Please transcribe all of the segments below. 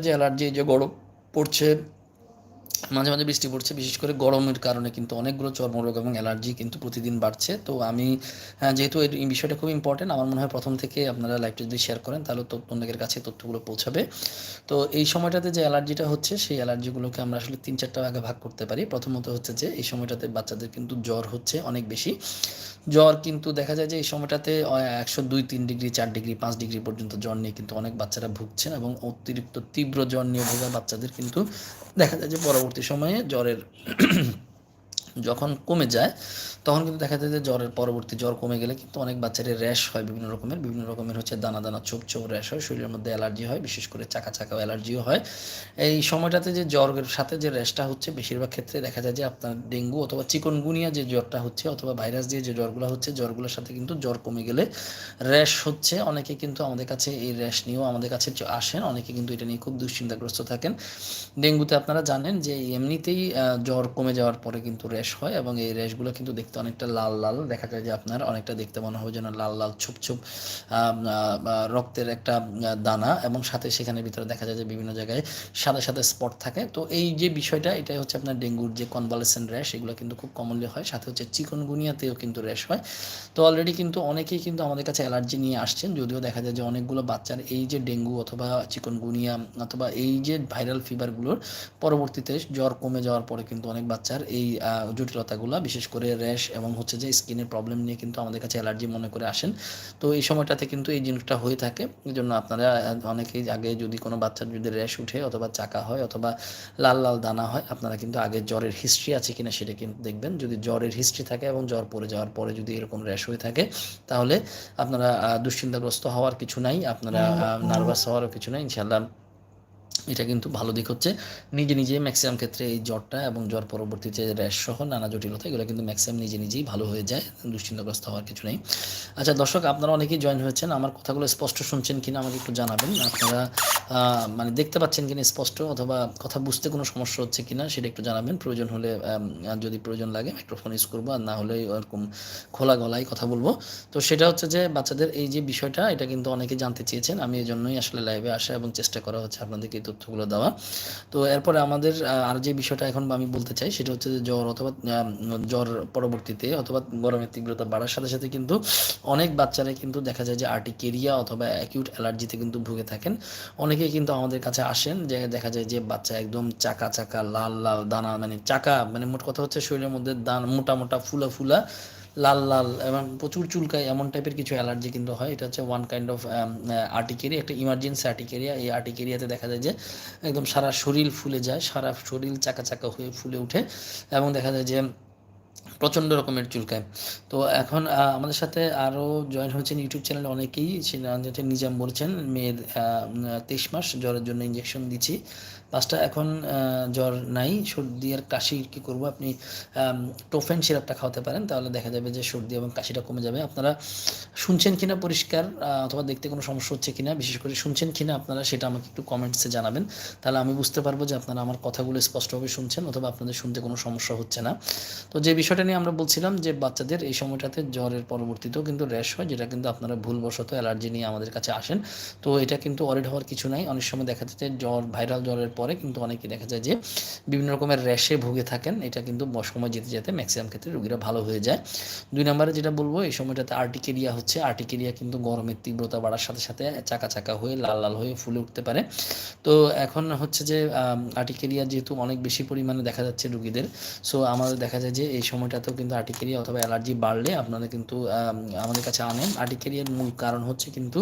যে অ্যালার্জি যে গরম পড়ছে মাঝে মাঝে বৃষ্টি পড়ছে, বিশেষ করে গরমের কারণে কিন্তু অনেকগুলো চর্মরোগ এবং অ্যালার্জি কিন্তু প্রতিদিন বাড়ছে। তো আমি যেহেতু এই বিষয়টা খুব ইম্পর্টেন্ট আমার মনে হয় প্রথম থেকে আপনারা লাইভটা যদি শেয়ার করেন, তাহলে তো অনেকের কাছে তথ্যগুলো পৌঁছাবে। তো এই সময়টাতে যে অ্যালার্জিটা হচ্ছে, সেই অ্যালার্জিগুলোকে আমরা আসলে তিন চারটা আগে ভাগ করতে পারি। প্রথমত হচ্ছে যে, এই সময়টাতে বাচ্চাদের কিন্তু জ্বর হচ্ছে অনেক বেশি। জ্বর কিন্তু দেখা যায় যে, এই সময়টাতে একশো দুই, তিন ডিগ্রি, চার ডিগ্রি, পাঁচ ডিগ্রি পর্যন্ত জ্বর নিয়ে কিন্তু অনেক বাচ্চারা ভুগছেন এবং অতিরিক্ত তীব্র জ্বর নিয়ে ভোগা বাচ্চাদের কিন্তু দেখা যায় যে পরবর্তী সময়ে জ্বরের যখন কমে যায়, তখন কিন্তু দেখা যায় যে জ্বরের পরবর্তী জ্বর কমে গেলে কিন্তু অনেক বাচ্চাদের র্যাশ হয় বিভিন্ন রকমের। বিভিন্ন রকমের হচ্ছে দানা দানা চোপ চোপ র্যাশ হয়, শরীরের মধ্যে অ্যালার্জি হয়, বিশেষ করে চাকা চাকা অ্যালার্জিও হয়। এই সময়টাতে যে জ্বরের সাথে যে র্যাশটা হচ্ছে, বেশিরভাগ ক্ষেত্রে দেখা যায় যে আপনার ডেঙ্গু অথবা চিকনগুনিয়া যে জ্বরটা হচ্ছে অথবা ভাইরাস দিয়ে যে জ্বরগুলো হচ্ছে, জ্বরগুলোর সাথে কিন্তু জ্বর কমে গেলে র্যাশ হচ্ছে। অনেকে কিন্তু আমাদের কাছে এই র্যাশ নিয়েও আমাদের কাছে আসেন। অনেকে কিন্তু এটা নিয়ে খুব দুশ্চিন্তাগ্রস্ত থাকেন। ডেঙ্গুতে আপনারা জানেন যে এমনিতেই জ্বর কমে যাওয়ার পরে কিন্তু র্যাশ হয় এবং এই র্যাশগুলো কিন্তু দেখতে অনেকটা লাল লাল। দেখা যায় যে আপনার অনেকটা দেখতে মনে হবে যেন লাল লাল ছুপ ছোপ রক্তের একটা দানা এবং সাথে সেখানে ভিতরে দেখা যায় যে বিভিন্ন জায়গায় সাদা সাদা স্পট থাকে। তো এই যে বিষয়টা, এটাই হচ্ছে আপনার ডেঙ্গুর যে কনভালেসেন্ট র্যাশ, এগুলো কিন্তু খুব কমনলি হয়। সাথে হচ্ছে চিকনগুনিয়াতেও কিন্তু র্যাশ হয়। তো অলরেডি কিন্তু অনেকেই কিন্তু আমাদের কাছে অ্যালার্জি নিয়ে আসছেন। যদিও দেখা যায় যে অনেকগুলো বাচ্চার এই যে ডেঙ্গু অথবা চিকনগুনিয়া অথবা এই যে ভাইরাল ফিভারগুলোর পরবর্তীতে জ্বর কমে যাওয়ার পরে কিন্তু অনেক বাচ্চার এই জটিলতাগুলো বিশেষ করে র্যাশ এবং হচ্ছে যে স্কিনের প্রবলেম নিয়ে কিন্তু আমাদের কাছে অ্যালার্জি মনে করে আসেন। তো এই সময়টাতে কিন্তু এই জিনিসটা হয়ে থাকে। এই জন্য আপনারা অনেকেই আগে যদি কোনো বাচ্চার যদি র্যাশ উঠে অথবা চাকা হয় অথবা লাল লাল দানা হয় আপনারা কিন্তু আগে জ্বরের হিস্ট্রি আছে কিনা সেটা কিন্তু দেখবেন। যদি জ্বরের হিস্ট্রি থাকে এবং জ্বর পড়ে যাওয়ার পরে যদি এরকম র্যাশ হয়ে থাকে তাহলে আপনারা দুশ্চিন্তাগ্রস্ত হওয়ার কিছু নাই। আপনারা নার্ভাস হওয়ারও কিছু নাই ইনশাল্লাহ এটা কিন্তু ভালো দিক হচ্ছে। নিজে নিজে ম্যাক্সিমাম ক্ষেত্রে এই জ্বরটা এবং জ্বর পরবর্তীতে র্যাশ সহ নানা জটিলতা, এগুলো কিন্তু ম্যাক্সিমাম নিজে নিজেই ভালো হয়ে যায়, দুশ্চিন্তাগ্রস্ত হওয়ার কিছু নেই। আচ্ছা দর্শক, আপনারা অনেকেই জয়েন হয়েছেন, আমার কথাগুলো স্পষ্ট শুনছেন কিনা আমাকে একটু জানাবেন। আপনারা মানে দেখতে পাচ্ছেন কিনা স্পষ্ট অথবা কথা বুঝতে কোনো সমস্যা হচ্ছে কিনা সেটা একটু জানাবেন। প্রয়োজন হলে যদি প্রয়োজন লাগে মাইক্রোফোন ইউজ করব, আর না হলে ওরকম খোলা গলায় কথা বলব। তো সেটা হচ্ছে যে বাচ্চাদের এই যে বিষয়টা, এটা কিন্তু অনেকে জানতে চেয়েছেন। আমি এই জন্যই আসলে লাইভে আসা এবং চেষ্টা করা হচ্ছে আপনাদেরকে তথ্যগুলো দেওয়া। তো এরপরে আমাদের আর যে বিষয়টা এখন আমি বলতে চাই, সেটা হচ্ছে যে জ্বর অথবা জ্বর পরবর্তীতে অথবা গরমের তীব্রতা বাড়ার সাথে সাথে কিন্তু অনেক বাচ্চারা কিন্তু দেখা যায় যে আর্টিকেরিয়া অথবা অ্যাকিউট অ্যালার্জিতে কিন্তু ভুগে থাকেন। অনেকেই কিন্তু আমাদের কাছে আসেন যে দেখা যায় যে বাচ্চা একদম চাকা চাকা, লাল লাল দানা মানে চাকা মানে মোট কথা হচ্ছে শরীরের মধ্যে দান, মোটা মোটা, ফুলা ফুলা লাল লাল, এবং প্রচুর চুলকায় এমন টাইপের কিছু অ্যালার্জি কিন্তু হয়। এটা হচ্ছে ওয়ান কাইন্ড অফ আর্টিকেরিয়া একটা ইমার্জেন্সি আর্টিকেরিয়া এই আর্টিকেরিয়াতে দেখা যায় যে একদম সারা শরীর ফুলে যায়, সারা শরীর চাকা চাকা হয়ে ফুলে ওঠে। এবং দেখা যায় যে প্রচণ্ড রকমের চুলকায়। তো এখন আমাদের সাথে আরও জয়েন হয়েছেন ইউটিউব চ্যানেলে অনেকেই। নিজাম বলছেন, মেয়ের তেইশ মাস, জ্বরের জন্য ইঞ্জেকশন দিচ্ছি। পাঁচটা এখন জ্বর নাই, সর্দি আর কাশি কী করব? আপনি টোফেন সিরাপটা খাওয়াতে পারেন, তাহলে দেখা যাবে যে সর্দি এবং কাশিটা কমে যাবে। আপনারা শুনছেন কিনা পরিষ্কার অথবা দেখতে কোনো সমস্যা হচ্ছে কিনা, বিশেষ করে শুনছেন কিনা আপনারা, সেটা আমাকে একটু কমেন্টসে জানাবেন। তাহলে আমি বুঝতে পারব যে আপনারা আমার কথাগুলো স্পষ্টভাবে শুনছেন, অথবা আপনাদের শুনতে কোনো সমস্যা হচ্ছে না। তো যে বিষয়টা নিয়ে আমরা বলছিলাম যে বাচ্চাদের এই সময়টাতে জ্বরের পরবর্তীতেও কিন্তু র্যাশ হয়, যেটা কিন্তু আপনারা ভুলবশত অ্যালার্জি নিয়ে আমাদের কাছে আসেন। তো এটা কিন্তু অরিড হওয়ার কিছু নাই। অনেক সময় দেখা যাচ্ছে জ্বর, ভাইরাল জ্বরের পরে কিন্তু অনেকে দেখা যায় যে বিভিন্ন রকমের র্যাশে ভুগে থাকেন। এটা কিন্তু সময় যেতে যেতে ম্যাক্সিমাম ক্ষেত্রে রোগীরা ভালো হয়ে যায়। দুই নম্বরে যেটা বলব, এই সময়টাতে আর্টিকেরিয়া হচ্ছে। আর্টিকেরিয়া কিন্তু গরমের তীব্রতা বাড়ার সাথে সাথে চাকা চাকা হয়ে, লাল লাল হয়ে ফুলে উঠতে পারে। তো এখন হচ্ছে যে আর্টিকেরিয়া যেহেতু অনেক বেশি পরিমাণে দেখা যাচ্ছে রুগীদের, সো আমাদের দেখা যায় যে এই সময়টাতেও কিন্তু আর্টিকেরিয়া অথবা অ্যালার্জি বাড়লে আপনারা কিন্তু আমাদের কাছে আনেন। আর্টিকেরিয়ার মূল কারণ হচ্ছে কিন্তু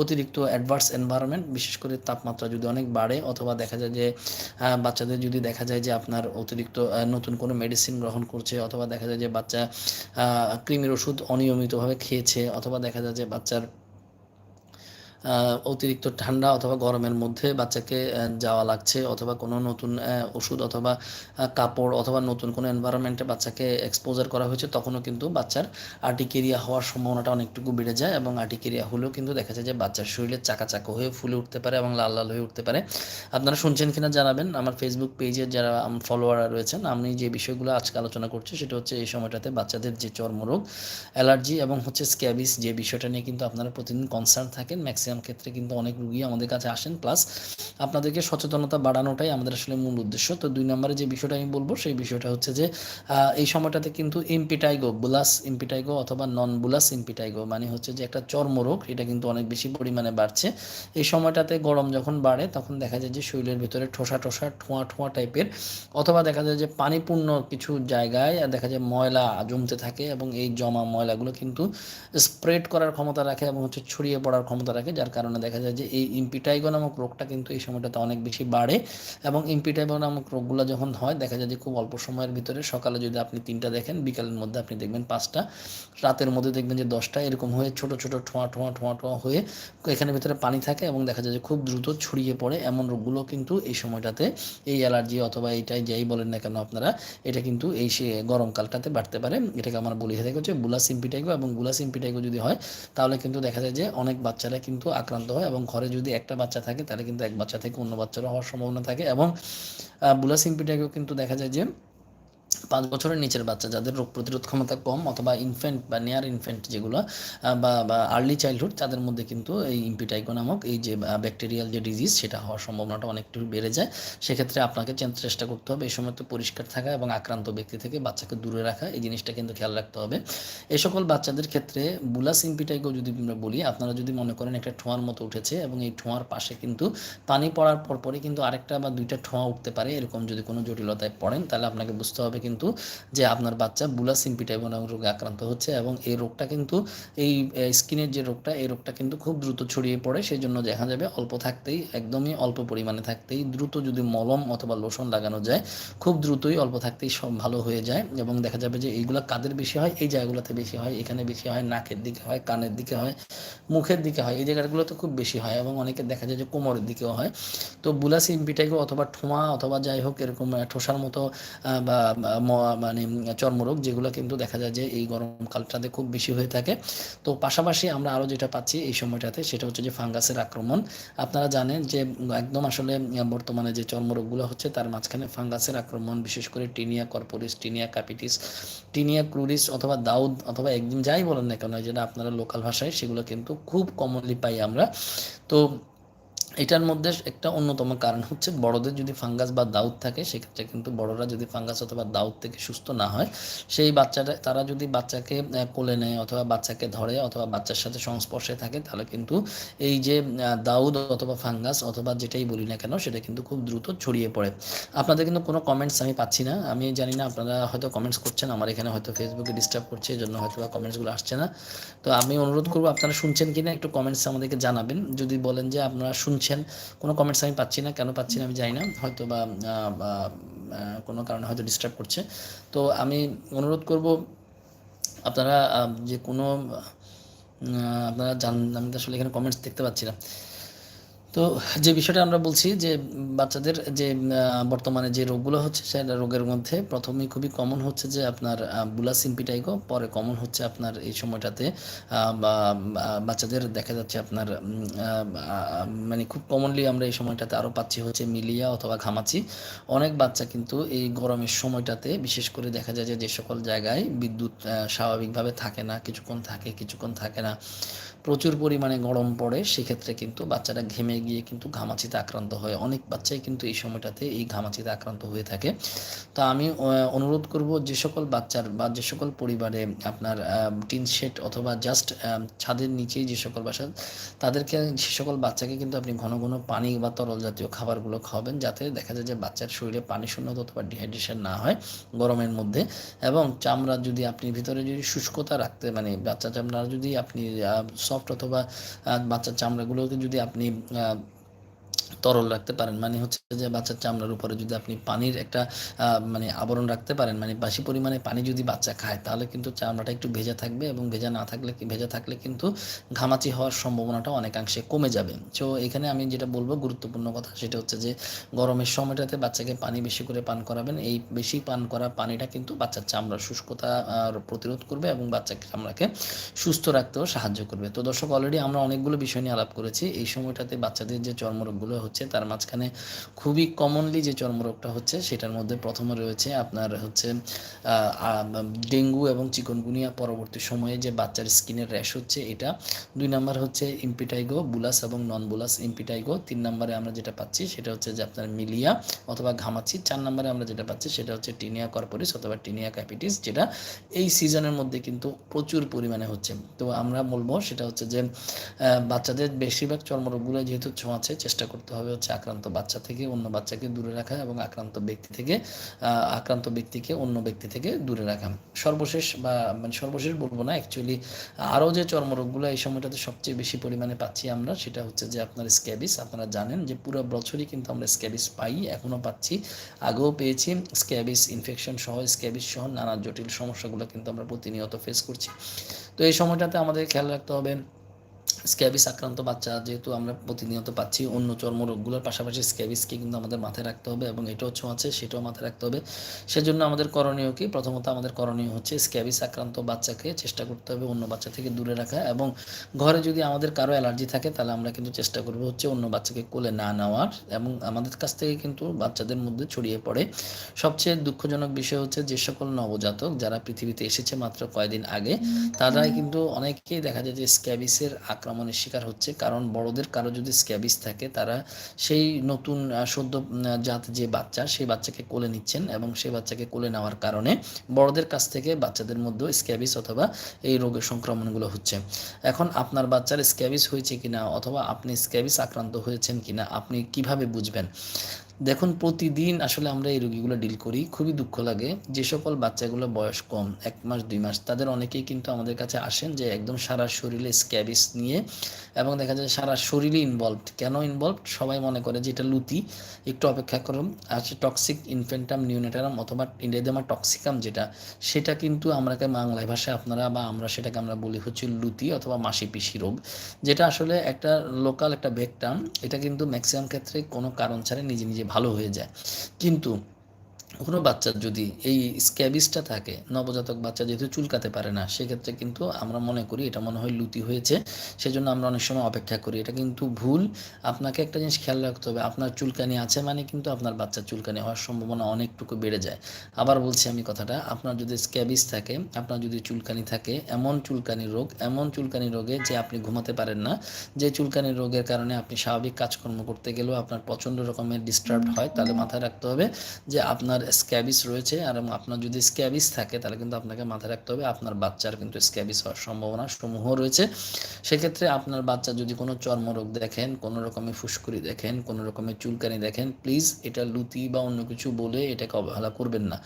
অতিরিক্ত অ্যাডভার্স এনভায়রনমেন্ট বিশেষ করে তাপমাত্রা যদি অনেক বাড়ে অথবা দেখা যায় যে বাচ্চাদের যদি দেখা যায় যে আপনার অতিরিক্ত নতুন কোনো মেডিসিন গ্রহণ করছে অথবা দেখা যায় যে বাচ্চা কৃমির ওষুধ অনিয়মিতভাবে খেয়েছে অথবা দেখা যায় যে বাচ্চার অতিরিক্ত ঠান্ডা অথবা গরমের মধ্যে বাচ্চাকে যাওয়া লাগছে অথবা কোনো নতুন ওষুধ অথবা কাপড় অথবা নতুন কোনো এনভায়রনমেন্টে বাচ্চাকে এক্সপোজার করা হয়েছে, তখনও কিন্তু বাচ্চার আর্টিকেরিয়া হওয়ার সম্ভাবনাটা অনেকটুকু বেড়ে যায় এবং আর্টিকেরিয়া হলেও কিন্তু দেখা যায় যে বাচ্চার শরীরে চাকা চাকা হয়ে ফুলে উঠতে পারে এবং লাল লাল হয়ে উঠতে পারে। আপনারা শুনছেন কিনা জানাবেন। আমার ফেসবুক পেজে যারা ফলোয়ার রয়েছেন, আমি যে বিষয়গুলো আজকে আলোচনা করছি সেটা হচ্ছে এই সময়টাতে বাচ্চাদের যে চর্মরোগ, অ্যালার্জি এবং হচ্ছে স্ক্যাবিস যে বিষয়টা নিয়ে কিন্তু আপনারা প্রতিদিন কনসার্ন থাকেন। ম্যাক্সিমাম ম্যাক্সিমাম ক্ষেত্রে কিন্তু অনেক রুগী আমাদের কাছে আসেন। প্লাস আপনাদেরকে সচেতনতা বাড়ানোটাই আমাদের আসলে মূল উদ্দেশ্য। তো দুই নম্বরে যে বিষয়টা আমি বলব, সেই বিষয়টা হচ্ছে যে এই সময়টাতে কিন্তু ইম্পিটাইগো বুলাস ইম্পিটাইগো অথবা নন বুলাস ইম্পিটাইগো মানে হচ্ছে যে একটা চর্মরোগ, এটা কিন্তু অনেক বেশি পরিমাণে বাড়ছে। এই সময়টাতে গরম যখন বাড়ে, তখন দেখা যায় যে শরীরের ভিতরে ঠোসা ঠোসা, ঠোঁয়া ঠোঁয়া টাইপের, অথবা দেখা যায় যে পানিপূর্ণ কিছু জায়গায় দেখা যায় ময়লা জমতে থাকে এবং এই জমা ময়লাগুলো কিন্তু স্প্রেড করার ক্ষমতা রাখে এবং হচ্ছে ছড়িয়ে পড়ার ক্ষমতা রাখে যার কারণে দেখা যায় যে এই ইম্পিটাইগো নামক রোগটা কিন্তু এই সময়টাতে অনেক বেশি বাড়ে এবং ইম্পিটাইগো নামক রোগগুলো যখন হয়, দেখা যায় যে খুব অল্প সময়ের ভিতরে সকালে যদি আপনি তিনটা দেখেন, বিকালের মধ্যে আপনি দেখবেন পাঁচটা, রাতের মধ্যে দেখবেন যে দশটা, এরকম হয়ে ছোট ছোট ঠোঁয়া ঠোঁয়া ঠোঁয়া ঠোঁয়া হয়ে এখানে ভিতরে পানি থাকে এবং দেখা যায় যে খুব দ্রুত ছড়িয়ে পড়ে। এমন রোগগুলো কিন্তু এই সময়টাতে এই অ্যালার্জি অথবা এইটাই যাই বলেন না কেন আপনারা, এটা কিন্তু এই সে গরমকালটাতে বাড়তে পারে। এটাকে আমার বলি হয়ে থাকে হচ্ছে বুলাস ইম্পিটাইগো এবং বুলাস ইম্পিটাইগো যদি হয়, তাহলে কিন্তু দেখা যায় যে অনেক বাচ্চারা কিন্তু আক্রান্ত হয় এবং ঘরে যদি একটা বাচ্চা থাকে তাহলে কিন্তু এক বাচ্চা থেকে অন্য বাচ্চারও হওয়ার সম্ভাবনা থাকে এবং বুলাসিং পিটাকেও কিন্তু দেখা যায় যে পাঁচ বছরের নিচের বাচ্চা যাদের রোগ প্রতিরোধ ক্ষমতা কম অথবা ইনফ্যান্ট বা নেয়ার ইনফ্যান্ট যেগুলো বা বা আর্লি চাইল্ডহুড তাদের মধ্যে কিন্তু এই ইম্পিটাইকো নামক এই যে ব্যাকটেরিয়াল যে ডিজিজ সেটা হওয়ার সম্ভাবনাটা অনেকটু বেড়ে যায়। সেক্ষেত্রে আপনাকে চেষ্টা করতে হবে এই সময় তো পরিষ্কার থাকা এবং আক্রান্ত ব্যক্তি থেকে বাচ্চাকে দূরে রাখা, এই জিনিসটা কিন্তু খেয়াল রাখতে হবে। এই সকল বাচ্চাদের ক্ষেত্রে বুলাস ইম্পিটাইকো যদি আমরা বলি, আপনারা যদি মনে করেন একটা ঠোঁয়ার মতো উঠেছে এবং এই ঠোঁয়ার পাশে কিন্তু পানি পড়ার পরপরই কিন্তু আরেকটা বা দুইটা ঠোঁয়া উঠতে পারে, এরকম যদি কোনো জটিলতায় পড়েন, তাহলে আপনাকে বুঝতে হবে কিন্তু যে আপনার বাচ্চা বুলাস ইম্পিটাইগো নামক রোগে আক্রান্ত হচ্ছে এবং এই রোগটা কিন্তু এই স্কিনের যে রোগটা, এই রোগটা কিন্তু খুব দ্রুত ছড়িয়ে পড়ে। সেই জন্য দেখা যাবে অল্প থাকতেই, একদমই অল্প পরিমাণে থাকতেই দ্রুত যদি মলম অথবা লোশন লাগানো যায়, খুব দ্রুতই অল্প থাকতেই সব ভালো হয়ে যায় এবং দেখা যাবে যে এইগুলো কাদের বেশি হয়? এই জায়গাগুলোতে বেশি হয়, এখানে বেশি হয়, নাকের দিকে হয়, কানের দিকে হয়, মুখের দিকে হয়, এই জায়গাগুলোতে খুব বেশি হয় এবং অনেকের দেখা যায় যে কোমরের দিকেও হয়। তো বুলাস ইম্পিটাইগো অথবা ঠোঁয়া অথবা যাই হোক এরকম ঠোসার মতো বা মানে চর্মরোগ যেগুলো কিন্তু দেখা যায় যে এই গরমকালটাতে খুব বেশি হয়ে থাকে। তো পাশাপাশি আমরা আরও যেটা পাচ্ছি এই সময়টাতে সেটা হচ্ছে যে ফাঙ্গাসের আক্রমণ। আপনারা জানেন যে একদম আসলে বর্তমানে যে চর্মরোগগুলো হচ্ছে তার মাঝখানে ফাঙ্গাসের আক্রমণ, বিশেষ করে tinea corporis, tinea capitis tinea cruris অথবা দাউদ অথবা একদিন যাই বলেন না কেন যেটা আপনারা লোকাল ভাষায় সেগুলো কিন্তু খুব কমনলি পাই আমরা। তো এটার মধ্যে একটা অন্যতম কারণ হচ্ছে বড়দের যদি ফাঙ্গাস বা দাউদ থাকে, সেক্ষেত্রে কিন্তু বড়রা যদি ফাঙ্গাস অথবা দাউদ থেকে সুস্থ না হয়, সেই বাচ্চাটা, তারা যদি বাচ্চাকে কোলে নেয় অথবা বাচ্চাকে ধরে অথবা বাচ্চার সাথে সংস্পর্শে থাকে, তাহলে কিন্তু এই যে দাউদ অথবা ফাঙ্গাস অথবা যেটাই বলি না কেন, সেটা কিন্তু খুব দ্রুত ছড়িয়ে পড়ে। আপনাদের কিন্তু কোনো কমেন্টস আমি পাচ্ছি না। আমি জানি না, আপনারা হয়তো কমেন্টস করছেন, আমার এখানে হয়তো ফেসবুকে ডিস্টার্ব করছে এই জন্য হয়তো বা কমেন্টসগুলো আসছে না। তো আমি অনুরোধ করব, আপনারা শুনছেন কিনা, একটু কমেন্টস আমাদেরকে জানাবেন। যদি বলেন যে আপনারা শুনছেন কোনো কমেন্টস আমি পাচ্ছি না, কেন পাচ্ছি না আমি জানি না, হয়তো বা কোনো কারণে হয়তো ডিস্টার্ব করছে। তো আমি অনুরোধ করব, আপনারা যে কোনো আপনারা জান, আমি আসলে এখানে কমেন্টস দেখতে পাচ্ছি না। তো যে বিষয়টা আমরা বলছি যে বাচ্চাদের যে বর্তমানে যে রোগগুলো হচ্ছে সেটা রোগের মধ্যে প্রথমেই খুবই কমন হচ্ছে যে আপনার বুলা সিম্পিটাইগো, পরে কমন হচ্ছে আপনার এই সময়টাতে বাচ্চাদের দেখা যাচ্ছে আপনার মানে খুব কমনলি আমরা এই সময়টাতে আরও পাচ্ছি হচ্ছে মিলিয়া অথবা ঘামাচি। অনেক বাচ্চা কিন্তু এই গরমের সময়টাতে বিশেষ করে দেখা যায় যে যে সকল জায়গায় বিদ্যুৎ স্বাভাবিকভাবে থাকে না, কিছুক্ষণ থাকে কিছুক্ষণ থাকে না। প্রচুর পরিমাণে গরম পড়ে, সেক্ষেত্রে কিন্তু বাচ্চারা ঘেমে গিয়ে কিন্তু ঘামাচিতে আক্রান্ত হয়। অনেক বাচ্চাই কিন্তু এই সময়টাতে এই ঘামাচিতে আক্রান্ত হয়ে থাকে। তো আমি অনুরোধ করব যে সকল বাচ্চার বা যে সকল পরিবারে আপনার টিন শেড অথবা জাস্ট ছাদের নিচেই যে সকল বাসা, তাদেরকে, সে সকল বাচ্চাকে কিন্তু আপনি ঘন ঘন পানি বা তরল জাতীয় খাবারগুলো খাওয়াবেন যাতে দেখা যায় যে বাচ্চার শরীরে পানি শূন্যতা অথবা ডিহাইড্রেশন না হয় গরমের মধ্যে। এবং চামড়া যদি আপনি ভিতরে যদি শুষ্কতা রাখতে মানে বাচ্চা চামড়া যদি আপনি সফট অথবা বাচ্চার চামড়াগুলোকে যদি আপনি তরল রাখতে পারেন। মানে হচ্ছে যে বাচ্চার চামড়ার উপরে যদি আপনি পানির একটা মানে আবরণ রাখতে পারেন মানে বেশি পরিমাণে পানি যদি বাচ্চা খায়, তাহলে কিন্তু চামড়াটা একটু ভেজা থাকবে এবং ভেজা না থাকলে কি, ভেজা থাকলে কিন্তু ঘামাচি হওয়ার সম্ভাবনাটা অনেকাংশে কমে যাবে। তো এখানে আমি যেটা বলব গুরুত্বপূর্ণ কথা সেটা হচ্ছে যে, গরমের সময়টাতে বাচ্চাকে পানি বেশি করে পান করাবেন। এই বেশি পান করা পানিটা কিন্তু বাচ্চার চামড়ার শুষ্কতা প্রতিরোধ করবে এবং বাচ্চার চামড়াকে সুস্থ রাখতেও সাহায্য করবে। তো দর্শক অলরেডি আমরা অনেকগুলো বিষয় নিয়ে আলাপ করেছি। এই সময়টাতে বাচ্চাদের যে চর্মরোগগুলো হচ্ছে, তার মাঝখানে খুবই কমনলি যে চর্মরোগটা হচ্ছে, সেটার মধ্যে প্রথমে রয়েছে আপনার হচ্ছে ডেঙ্গু এবং চিকনগুনিয়া পরবর্তী সময়ে যে বাচ্চার স্কিনের র্যাশ হচ্ছে এটা। দুই নাম্বার হচ্ছে ইম্পিটাইগো বুলাস এবং নন বুলাস ইম্পিটাইগো তিন নম্বরে আমরা যেটা পাচ্ছি সেটা হচ্ছে যে আপনার মিলিয়া অথবা ঘামাচি চার নম্বরে আমরা যেটা পাচ্ছি সেটা হচ্ছে টিনিয়া কর্পোরিস অথবা টিনিয়া ক্যাপিটিস যেটা এই সিজনের মধ্যে কিন্তু প্রচুর পরিমাণে হচ্ছে। তো আমরা বলব সেটা হচ্ছে যে বাচ্চাদের বেশিরভাগ চর্মরোগগুলো যেহেতু ছোঁয়াছে চেষ্টা করতে হবে হচ্ছে আক্রান্ত বাচ্চা থেকে অন্য বাচ্চাকে দূরে রাখা এবং আক্রান্ত ব্যক্তি থেকে আক্রান্ত ব্যক্তিকে অন্য ব্যক্তি থেকে দূরে রাখা। সর্বশেষ বা মানে সর্বশেষ বলব না অ্যাকচুয়ালি আরও যে চর্মরোগগুলো এই সময়টাতে সবচেয়ে বেশি পরিমাণে পাচ্ছি আমরা, সেটা হচ্ছে যে আপনার স্ক্যাবিস। আপনারা জানেন যে পুরো বছরই কিন্তু আমরা স্ক্যাবিস পাই, এখনও পাচ্ছি। আগেও পেয়েছি স্ক্যাবিস ইনফেকশন সহ, স্ক্যাবিস সহ নানা জটিল সমস্যাগুলো কিন্তু আমরা প্রতিনিয়ত ফেস করছি। তো এই সময়টাতে আমাদের খেয়াল রাখতে হবে স্ক্যাবিস আক্রান্ত বাচ্চা যেহেতু আমরা প্রতিনিয়ত পাচ্ছি, অন্য চর্মরোগগুলোর পাশাপাশি স্ক্যাবিসকে কিন্তু আমাদের মাথায় রাখতে হবে এবং এটাও ছোঁয়াছে সেটাও মাথায় রাখতে হবে। সেজন্য আমাদের করণীয় কি? প্রথমত আমাদের করণীয় হচ্ছে স্ক্যাবিস আক্রান্ত বাচ্চাকে চেষ্টা করতে হবে অন্য বাচ্চা থেকে দূরে রাখা এবং ঘরে যদি আমাদের কারও অ্যালার্জি থাকে তাহলে আমরা কিন্তু চেষ্টা করব হচ্ছে অন্য বাচ্চাকে কোলে না নেওয়ার এবং আমাদের কাছ থেকে কিন্তু বাচ্চাদের মধ্যে ছড়িয়ে পড়ে। সবচেয়ে দুঃখজনক বিষয় হচ্ছে যে সকল নবজাতক যারা পৃথিবীতে এসেছে মাত্র কয়েকদিন আগে, তারাই কিন্তু অনেকেই দেখা যায় যে স্ক্যাবিসের আক্রমণের শিকার হচ্ছে। কারণ বড়দের কারও যদি স্ক্যাবিস থাকে, তারা সেই নতুন সদ্য জাত যে বাচ্চা, সেই বাচ্চাকে কোলে নিচ্ছেন এবং সেই বাচ্চাকে কোলে নেওয়ার কারণে বড়দের কাছ থেকে বাচ্চাদের মধ্যেও স্ক্যাবিস অথবা এই রোগের সংক্রমণগুলো হচ্ছে। এখন আপনার বাচ্চার স্ক্যাবিস হয়েছে কিনা, অথবা আপনি স্ক্যাবিস আক্রান্ত হয়েছেন কিনা, আপনি কীভাবে বুঝবেন? দেখুন, প্রতিদিন আসলে আমরা এই রোগীগুলো ডিল করি, খুবই দুঃখ লাগে। যে সকল বাচ্চাগুলো বয়স কম, এক মাস, দুই মাস, তাদের অনেকেই কিন্তু আমাদের কাছে আসেন যে একদম সারা শরীরে স্ক্যাবিস নিয়ে এবং দেখা যায় সারা শরীরে ইনভলভড কেন ইনভলভড সবাই মনে করে যে এটা লুতি। একটু অপেক্ষা করুন। আছে টক্সিক ইনফেন্টাম নিউনেটারাম অথবা ইন্ডেদেমা টক্সিকাম যেটা, সেটা কিন্তু আমরাকে বাংলায় ভাষায় আপনারা বা আমরা সেটাকে আমরা বলি হচ্ছে লুতি অথবা মাসি পিসি রোগ। যেটা আসলে একটা লোকাল একটা ভেকটাম এটা কিন্তু ম্যাক্সিমাম ক্ষেত্রে কোনো কারণ ছাড়া নিজে নিজে ভালো হয়ে যায়। কিন্তু কোনো বাচ্চার যদি এই স্ক্যাবিসটা থাকে নবজাতক বাচ্চা যেহেতু চুলকাতে পারে না সেক্ষেত্রে কিন্তু আমরা মনে করি এটা মনে হয় লুতি হয়েছে। সেজন্য আমরা অনেক সময় অপেক্ষা করি। এটা কিন্তু ভুল। আপনাকে একটা জিনিস খেয়াল রাখতে হবে আপনার চুলকানি আছে মানে কিন্তু আপনার বাচ্চার চুলকানি হওয়ার সম্ভাবনা অনেকটুকু বেড়ে যায়। আবার বলছি আমি কথাটা আপনার যদি স্ক্যাবিস থাকে আপনার যদি চুলকানি থাকে এমন চুলকানি রোগ এমন চুলকানি রোগে যে আপনি ঘুমাতে পারেন না যে চুলকানি রোগের কারণে আপনি স্বাভাবিক কাজকর্ম করতে গেলেও আপনার প্রচণ্ড রকমের ডিস্টার্ব হয় তাহলে মাথায় রাখতে হবে যে আপনার স্ক্যাবিস রয়েছে আর আপনার যদি স্ক্যাবিস থাকে, তাহলে কিন্তু আপনাকে মাথায় রাখতে হবে আপনার বাচ্চার কিন্তু স্ক্যাবিস হওয়ার সম্ভাবনা সমূহ রয়েছে। সেক্ষেত্রে আপনার বাচ্চা যদি কোনো চর্মরোগ দেখেন, কোনো রকমের ফুসকুড়ি দেখেন, কোনো রকমের চুলকানি দেখেন প্লিজ এটা লুতি বা অন্য কিছু বলে এটাকে অবহেলা করবেন না।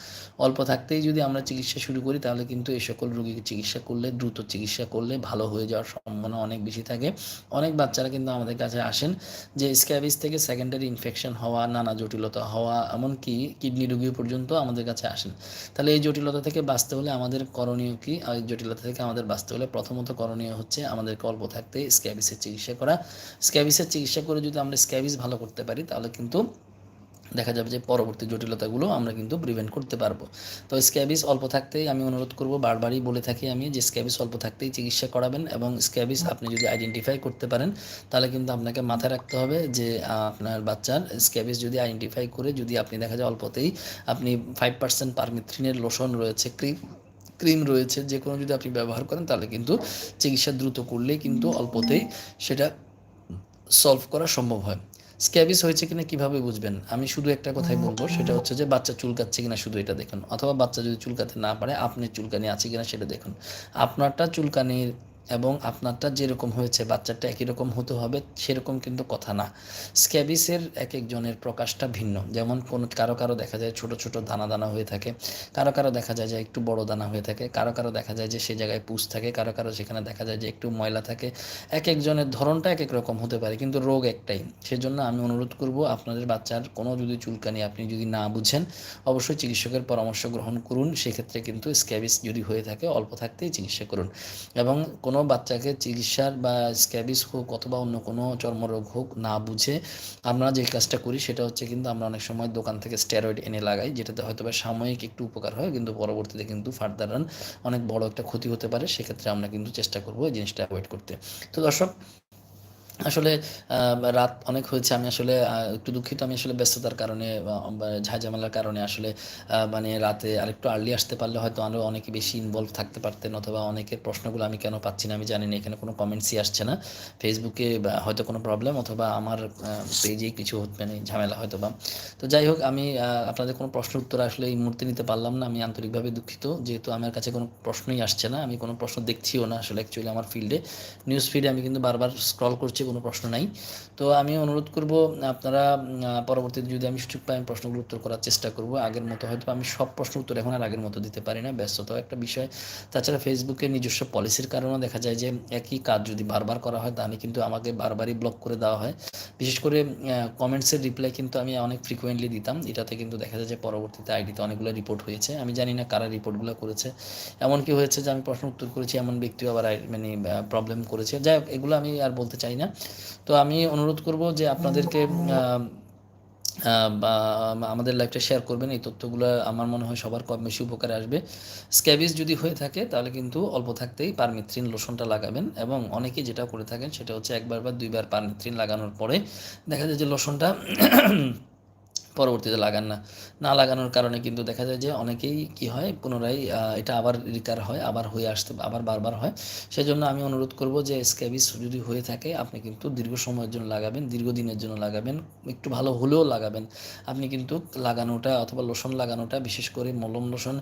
অল্প থাকতেই যদি আমরা চিকিৎসা শুরু করি, তাহলে কিন্তু এই সকল রোগীকে চিকিৎসা করলে, দ্রুত চিকিৎসা করলে ভালো হয়ে যাওয়ার সম্ভাবনা অনেক বেশি থাকে। অনেক বাচ্চারা কিন্তু আমাদের কাছে আসেন যে স্ক্যাবিস থেকে সেকেন্ডারি ইনফেকশন হওয়া, নানা জটিলতা হওয়া, এমনকি কিডনি রোগী পর্যন্ত আমাদের কাছে আসেন। তাহলে এই জটিলতা থেকে বাঁচতে হলে আমাদের করণীয় কি? এই জটিলতা থেকে আমাদের বাঁচতে হলে প্রথমত করণীয় হচ্ছে আমাদের অল্প থাকতে স্ক্যাবিসের চিকিৎসা করা। স্ক্যাবিসের চিকিৎসা করে যদি আমরা স্ক্যাবিস ভালো করতে পারি, তাহলে কিন্তু দেখা যাবে যে পরবর্তী জটিলতাগুলো আমরা কিন্তু প্রিভেন্ট করতে পারব। তো স্ক্যাবিস অল্প থাকতেই আমি অনুরোধ করব বারবারই বলে থাকি আমি যে স্ক্যাবিস অল্প থাকতেই চিকিৎসা করাবেন এবং স্ক্যাবিস আপনি যদি আইডেন্টিফাই করতে পারেন তাহলে কিন্তু আপনাকে মাথায় রাখতে হবে যে আপনার বাচ্চার স্ক্যাবিস যদি আইডেন্টিফাই করে যদি আপনি দেখা যায় অল্পতেই আপনি ফাইভ পার্সেন্ট পারমিথ্রিনের লোশন রয়েছে ক্রিম ক্রিম রয়েছে যে কোনো যদি আপনি ব্যবহার করেন তাহলে কিন্তু চিকিৎসা দ্রুত করলেই কিন্তু অল্পতেই সেটা সলভ করা সম্ভব হয়। স্ক্যাবিস হয়েছে কিনা কীভাবে বুঝবেন? আমি শুধু একটা কথাই বলব সেটা হচ্ছে যে বাচ্চা চুলকাচ্ছে কিনা শুধু এটা দেখুন অথবা বাচ্চা যদি চুলকাতে না পারে আপনি চুলকানি আছে কিনা সেটা দেখুন। আপনারটা চুলকানির এবং আপনারটা যেরকম হয়েছে বাচ্চাটা একই রকম হতে হবে, সেরকম কিন্তু কথা না। স্ক্যাবিসের এক একজনের প্রকাশটা ভিন্ন। যেমন কোনো, কারও কারও দেখা যায় ছোট ছোট দানা দানা হয়ে থাকে, কারও কারও দেখা যায় যে একটু বড় দানা হয়ে থাকে, কারও কারও দেখা যায় যে সে জায়গায় পুষ থাকে, কারও কারও সেখানে দেখা যায় যে একটু ময়লা থাকে। এক একজনের ধরনটা এক এক রকম হতে পারে, কিন্তু রোগ একটাই। সেজন্য আমি অনুরোধ করব, আপনাদের বাচ্চার কোনো যদি চুলকানি আপনি যদি না বুঝেন, অবশ্যই চিকিৎসকের পরামর্শ গ্রহণ করুন। সেক্ষেত্রে কিন্তু স্ক্যাবিস যদি হয়ে থাকে, অল্প থাকতেই চিকিৎসা করুন। এবং কোনো কোনো বাচ্চাকে চিকিৎসার বা স্ক্যাবিস হোক অথবা অন্য কোনো চর্মরোগ হোক না বুঝে আমরা যে কাজটা করি সেটা হচ্ছে কিন্তু আমরা অনেক সময় দোকান থেকে স্টেরয়েড এনে লাগাই, যেটাতে হয়তো বা সাময়িক একটু উপকার হয় কিন্তু পরবর্তীতে কিন্তু ফার্দার রান অনেক বড় একটা ক্ষতি হতে পারে। সেক্ষেত্রে আমরা কিন্তু চেষ্টা করব এই জিনিসটা অ্যাভয়েড করতে। তো দর্শক আসলে রাত অনেক হয়েছে, আমি আসলে একটু দুঃখিত, আমি আসলে ব্যস্ততার কারণে ঝাঁঝামেলার কারণে আসলে মানে রাতে আরেকটু আর্লি আসতে পারলে হয়তো আরও অনেকে বেশি ইনভলভ থাকতে পারতেন, অথবা অনেকের প্রশ্নগুলো আমি কেন পাচ্ছি না, আমি জানি না, এখানে কোনো কমেন্টসই আসছে না। ফেসবুকে হয়তো কোনো প্রবলেম অথবা আমার পেজেই কিছু মানে ঝামেলা হয়তো বা। তো যাই হোক, আমি আপনাদের কোনো প্রশ্ন উত্তর আসলে এই মুহূর্তে নিতে পারলাম না, আমি আন্তরিকভাবে দুঃখিত, যেহেতু আমার কাছে কোনো প্রশ্নই আসছে না, আমি কোনো প্রশ্ন দেখছিও না আসলে অ্যাকচুয়ালি আমার ফিল্ডে নিউজ ফিডে আমি কিন্তু বারবার স্ক্রল করছি কোনো প্রশ্ন নাই। তো আমি অনুরোধ করব, আপনারা পরবর্তীতে যদি আমি সুযোগ পাই, আমি প্রশ্নগুলো উত্তর করার চেষ্টা করব। আগের মতো হয়তো আমি সব প্রশ্ন উত্তর এখন আর আগের মতো দিতে পারি না ব্যস্ততাও একটা বিষয়। তাছাড়া ফেসবুকের নিজস্ব পলিসির কারণেও দেখা যায় যে একই কাজ যদি বারবার করা হয়, তাহলে কিন্তু আমাকে বারবারই ব্লক করে দেওয়া হয়। বিশেষ করে কমেন্টসের রিপ্লাই কিন্তু আমি অনেক ফ্রিকোয়েন্টলি দিতাম। এটাতে কিন্তু দেখা যায় যে পরবর্তীতে আইডিতে অনেকগুলো রিপোর্ট হয়েছে। আমি জানি না কারা রিপোর্টগুলো করেছে। এমন কি হয়েছে যে আমি প্রশ্ন উত্তর করেছি, এমন ব্যক্তিও আবার মানে প্রবলেম করেছে। যাই হোক, এগুলো আমি আর বলতে চাই না। তো আমি অনুরোধ করব যে আপনাদেরকে আমাদের লাইফটা শেয়ার করবেন। এই তথ্যগুলো আমার মনে হয় সবার কম বেশি উপকারে আসবে। স্ক্যাবিস যদি হয়ে থাকে, তাহলে কিন্তু অল্প থাকতেই পারমিথ্রিন লোশনটা লাগাবেন এবং অনেকে যেটা করে থাকেন সেটা হচ্ছে একবার বা দুইবার পারমিথ্রিন লাগানোর পরে দেখা যায় যে লোশনটা পরবর্তীতে লাগান না। না লাগানোর কারণে কিন্তু দেখা যায় যে অনেকেই কি হয়, পুনরায় এটা আবার রিকার হয়, আবার হয়ে আসতে, আবার বারবার হয়। সেই জন্য আমি অনুরোধ করব যে স্ক্যাবিস যদি হয়ে থাকে, আপনি কিন্তু দীর্ঘ সময়ের জন্য লাগাবেন, দীর্ঘদিনের জন্য লাগাবেন, একটু ভালো হলেও লাগাবেন। আপনি কিন্তু লাগানোটা অথবা লোশন লাগানোটা, বিশেষ করে মলম লোশন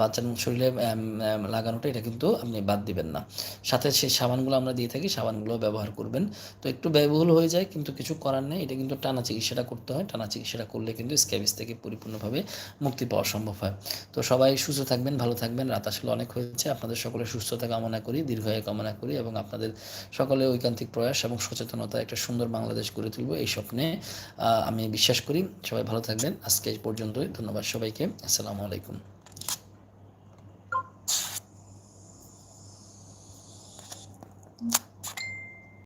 বাচ্চার শরীরে লাগানোটা, এটা কিন্তু আপনি বাদ দিবেন না। সাথে সেই সাবানগুলো আমরা দিয়ে থাকি সাবানগুলো ব্যবহার করবেন। তো একটু ব্যয়বহুল হয়ে যায়, কিন্তু কিছু করার নেই, এটা কিন্তু টানা চিকিৎসাটা করতে হয়, টানা চিকিৎসাটা করলে কিন্তু স্ক্যাবিস থেকে পরিপূর্ণভাবে মুক্তি পাওয়া সম্ভব হয়। তো সবাই সুস্থ থাকবেন, ভালো থাকবেন। রাত আসলে অনেক হয়েছে। আপনাদের সকলে সুস্থতা কামনা করি, দীর্ঘায় কামনা করি এবং আপনাদের সকলে ঐকান্তিক প্রয়াস এবং সচেতনতা একটা সুন্দর বাংলাদেশ গড়ে তুলব এই স্বপ্নে আমি বিশ্বাস করি। সবাই ভালো থাকবেন। আজকে এই পর্যন্তই। ধন্যবাদ সবাইকে। আসসালামু আলাইকুম।